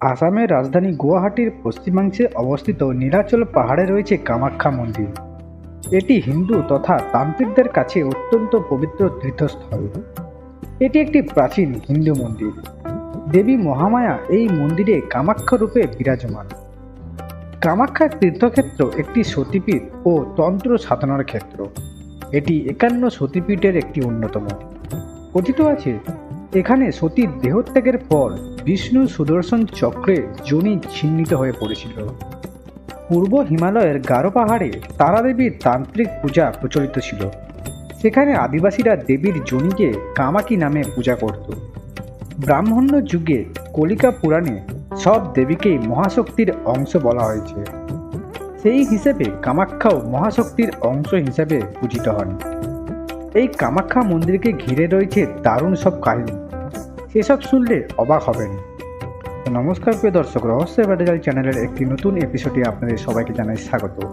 আসামের রাজধানী গুয়াহাটির পশ্চিমাংশে অবস্থিত নীলাচল পাহাড়ে রয়েছে কামাখ্যা মন্দির। এটি হিন্দু তথা তান্ত্রিকদের কাছে অত্যন্ত পবিত্র তীর্থস্থল। এটি একটি প্রাচীন হিন্দু মন্দির। দেবী মহামায়া এই মন্দিরে কামাখ্যা রূপে বিরাজমান। কামাখ্যা তীর্থক্ষেত্র একটি সতীপীঠ ও তন্ত্র সাধনার ক্ষেত্র। এটি একান্ন সতীপীঠের একটি অন্যতম। কথিত আছে, এখানে সতীর দেহত্যাগের পর বিষ্ণু সুদর্শন চক্রে যোনি ছিন্নিত হয়ে পড়েছিল। পূর্ব হিমালয়ের গারো পাহাড়ে তারাদেবীর তান্ত্রিক পূজা প্রচলিত ছিল। সেখানে আদিবাসীরা দেবীর যোনিকে কামাকি নামে পূজা করত। ব্রাহ্মণ্য যুগে কলিকা পুরাণে সব দেবীকেই মহাশক্তির অংশ বলা হয়েছে। সেই হিসেবে কামাখ্যাও মহাশক্তির অংশ হিসেবে পূজিত হন। এই কামাখ্যা মন্দিরকে ঘিরে রয়েছে দারুণ সব কাহিনী। সেসব শুনলে অবাক হবেন। নমস্কার প্রিয় দর্শক, রহস্য ব্যাটাজাল চ্যানেলের একটি নতুন এপিসোডে আপনাদের সবাইকে জানাই স্বাগত।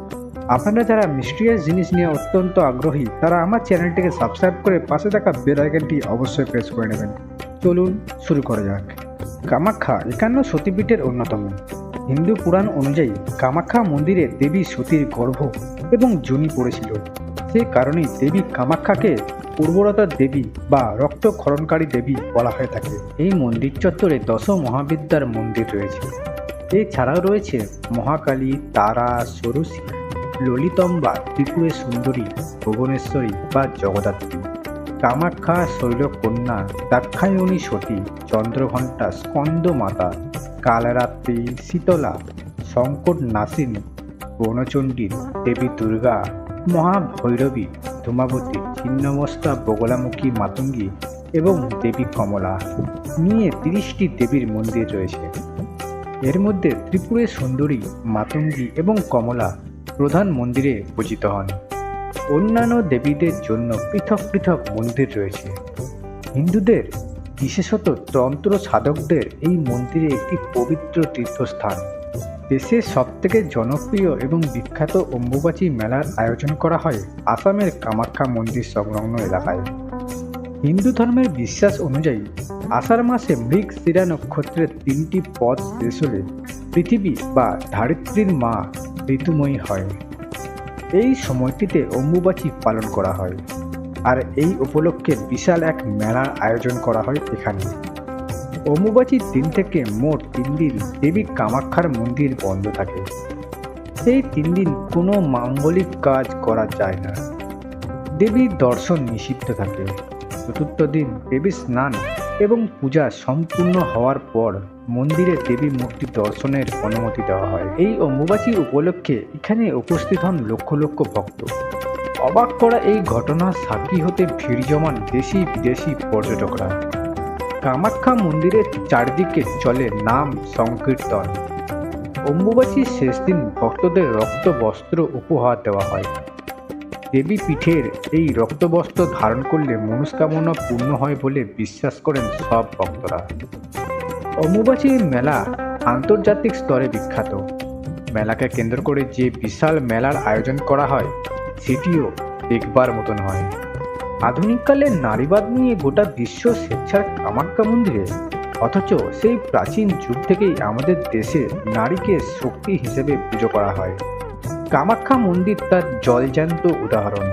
আপনারা যারা মিস্ট্রিয়াস জিনিস নিয়ে অত্যন্ত আগ্রহী, তারা আমার চ্যানেলটিকে সাবস্ক্রাইব করে পাশে থাকা বেল আইকনটি অবশ্যই প্রেস করে নেবেন। চলুন শুরু করা যাক। কামাখ্যা একান্ন সতীপীঠের অন্যতম। হিন্দু পুরাণ অনুযায়ী কামাখ্যা মন্দিরে দেবী সতীর গর্ভ এবং জনি পড়েছিল। সে কারণেই দেবী কামাখ্যাকে পূর্বরতার দেবী বা রক্তক্ষরণকারী দেবী বলা হয়ে থাকে। এই মন্দির চত্বরে দশ মহাবিদ্যার মন্দির রয়েছে। এছাড়াও রয়েছে মহাকালী, তারা, সরসী ললিতম্বা ত্রিপুরে সুন্দরী, ভুবনেশ্বরী বা জগদ্ধাত্রী। কামাখ্যা শৈলকন্যা, দাক্ষায়ণী সতী, চন্দ্রঘণ্টা স্কন্দ মাতা কালরাত্রি, শীতলা সংকট নাসিনী বনচণ্ডী, দেবী দুর্গা মহাভৈরবী ধূমাবতী, ছিন্নমস্তা, বগলামুখী, মাতঙ্গী এবং দেবী কমলা নিয়ে তিরিশটি দেবীর মন্দির রয়েছে। এর মধ্যে ত্রিপুরের সুন্দরী, মাতঙ্গী এবং কমলা প্রধান মন্দিরে পূজিত হন। অন্যান্য দেবীদের জন্য পৃথক পৃথক মন্দির রয়েছে। হিন্দুদের, বিশেষত তন্ত্র সাধকদের এই মন্দিরে একটি পবিত্র তীর্থস্থান। দেশের সবথেকে জনপ্রিয় এবং বিখ্যাত অম্বুবাচী মেলার আয়োজন করা হয় আসামের কামাখ্যা মন্দির সংলগ্ন এলাকায়। হিন্দু ধর্মের বিশ্বাস অনুযায়ী, আষাঢ় মাসে মৃগ শিরা নক্ষত্রের তিনটি পথ শেষ হলে পৃথিবী বা ধারিত্রীর মা ঋতুময়ী হয়। এই সময়টিতে অম্বুবাচী পালন করা হয়। আর এই উপলক্ষে বিশাল এক মেলার আয়োজন করা হয় এখানে। অম্বুবাচীর দিন থেকে মোট তিন দিন দেবী কামাখ্যার মন্দির বন্ধ থাকে। সেই তিন দিন কোনো মাঙ্গলিক কাজ করা যায় না। দেবীর দর্শন নিষিদ্ধ থাকে। চতুর্থ দিন দেবীর স্নান এবং পূজা সম্পূর্ণ হওয়ার পর মন্দিরে দেবী মূর্তি দর্শনের অনুমতি দেওয়া হয়। এই অম্বুবাচী উপলক্ষে এখানে উপস্থিত হন লক্ষ লক্ষ ভক্ত। অবাক করা এই ঘটনার সাক্ষী হতে ভিড় জমান দেশি বিদেশি পর্যটকরা। কামাখ্যা মন্দিরের চারদিকে চলে নাম সংকীর্তন। অম্বুবাচীর শেষ দিন ভক্তদের রক্ত বস্ত্র উপহার দেওয়া হয়। দেবী পীঠের এই রক্তবস্ত্র ধারণ করলে মনস্কামনা পূর্ণ হয় বলে বিশ্বাস করেন সব ভক্তরা। অম্বুবাচীর মেলা আন্তর্জাতিক স্তরে বিখ্যাত। মেলাকে কেন্দ্র করে যে বিশাল মেলার আয়োজন করা হয়, সেটিও দেখবার মতন হয়। আধুনিককালে নারীবাদ নিয়ে গোটা বিশ্ব স্বেচ্ছার কামাখ্যা মন্দিরে। অথচ সেই প্রাচীন যুগ থেকেই আমাদের দেশে নারীকে শক্তি হিসেবে পুজো করা হয়। কামাখ্যা মন্দির তার জলজান্ত উদাহরণ।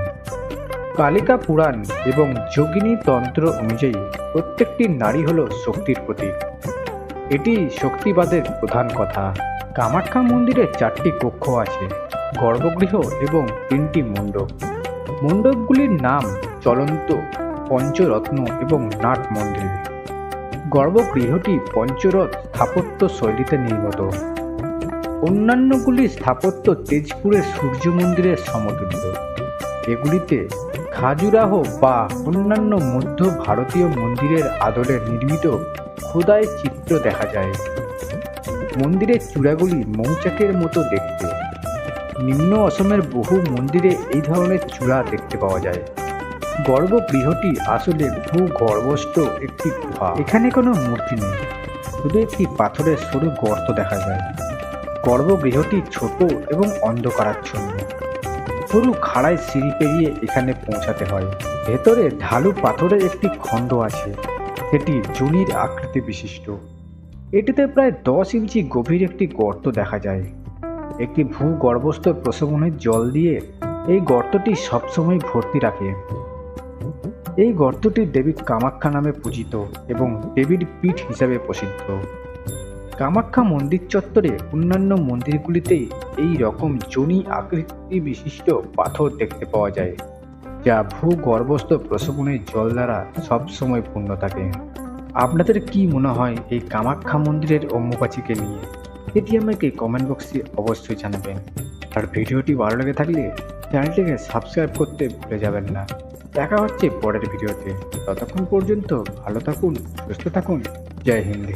কালিকা পুরাণ এবং যোগিনী তন্ত্র অনুযায়ী প্রত্যেকটি নারী হল শক্তির প্রতীক। এটি শক্তিবাদের প্রধান কথা। কামাখ্যা মন্দিরে চারটি কক্ষ আছে, গর্ভগৃহ এবং তিনটি মণ্ডপ। মণ্ডপগুলির নাম চলন্ত, পঞ্চরত্ন এবং নাট মন্দির। গর্ভগৃহটি পঞ্চরথ স্থাপত্য শৈলীতে নির্মিত। অন্যান্যগুলি স্থাপত্য তেজপুরের সূর্য মন্দিরের সমতুল্য। এগুলিতে খাজুরাহ বা অন্যান্য মধ্য ভারতীয় মন্দিরের আদলে নির্মিত খোদাই চিত্র দেখা যায়। মন্দিরের চূড়াগুলি মৌচাকের মতো দেখতে। নিম্ন অসমের বহু মন্দিরে এই ধরনের চূড়া দেখতে পাওয়া যায়। গর্ভগৃহটি আসলে ভূগর্ভস্থ একটি গুহা। এখানে কোনো মূর্তি নেই, শুধু একটি পাথরের সরু গর্ত দেখা যায়। গর্ভগৃহটি ছোট এবং অন্ধকারাচ্ছন্ন। সরু খাড়ায় সিঁড়ি পেরিয়ে এখানে পৌঁছাতে হয়। ভেতরে ঢালু পাথরের একটি খণ্ড আছে, সেটি জুনির আকৃতি বিশিষ্ট এটিতে প্রায় দশ ইঞ্চি গভীর একটি গর্ত দেখা যায়। একটি ভূগর্ভস্থ প্রশমনের জল দিয়ে এই গর্তটি সবসময় ভর্তি রাখে। এই গর্তটি দেবী কামাখ্যা নামে পূজিত এবং দেবীর পীঠ হিসাবে প্রসিদ্ধ। কামাখ্যা মন্দির চত্বরে অন্যান্য মন্দিরগুলিতে এই রকম জনি আকৃতি বিশিষ্ট পাথর দেখতে পাওয়া যায়, যা ভূগর্ভস্থ প্রশমনের জল দ্বারা সবসময় পূর্ণ থাকে। আপনাদের কি মনে হয় এই কামাখ্যা মন্দিরের অম্বুবাচীকে নিয়ে? এটি আমাকে কমেন্ট বক্সে অবশ্যই জানাবেন। আর ভিডিওটি ভালো লেগে থাকলে চ্যানেলটিকে সাবস্ক্রাইব করতে ভুলে যাবেন না। দেখা হচ্ছে পরের ভিডিওতে। ততক্ষণ পর্যন্ত ভালো থাকুন, সুস্থ থাকুন। জয় হিন্দ।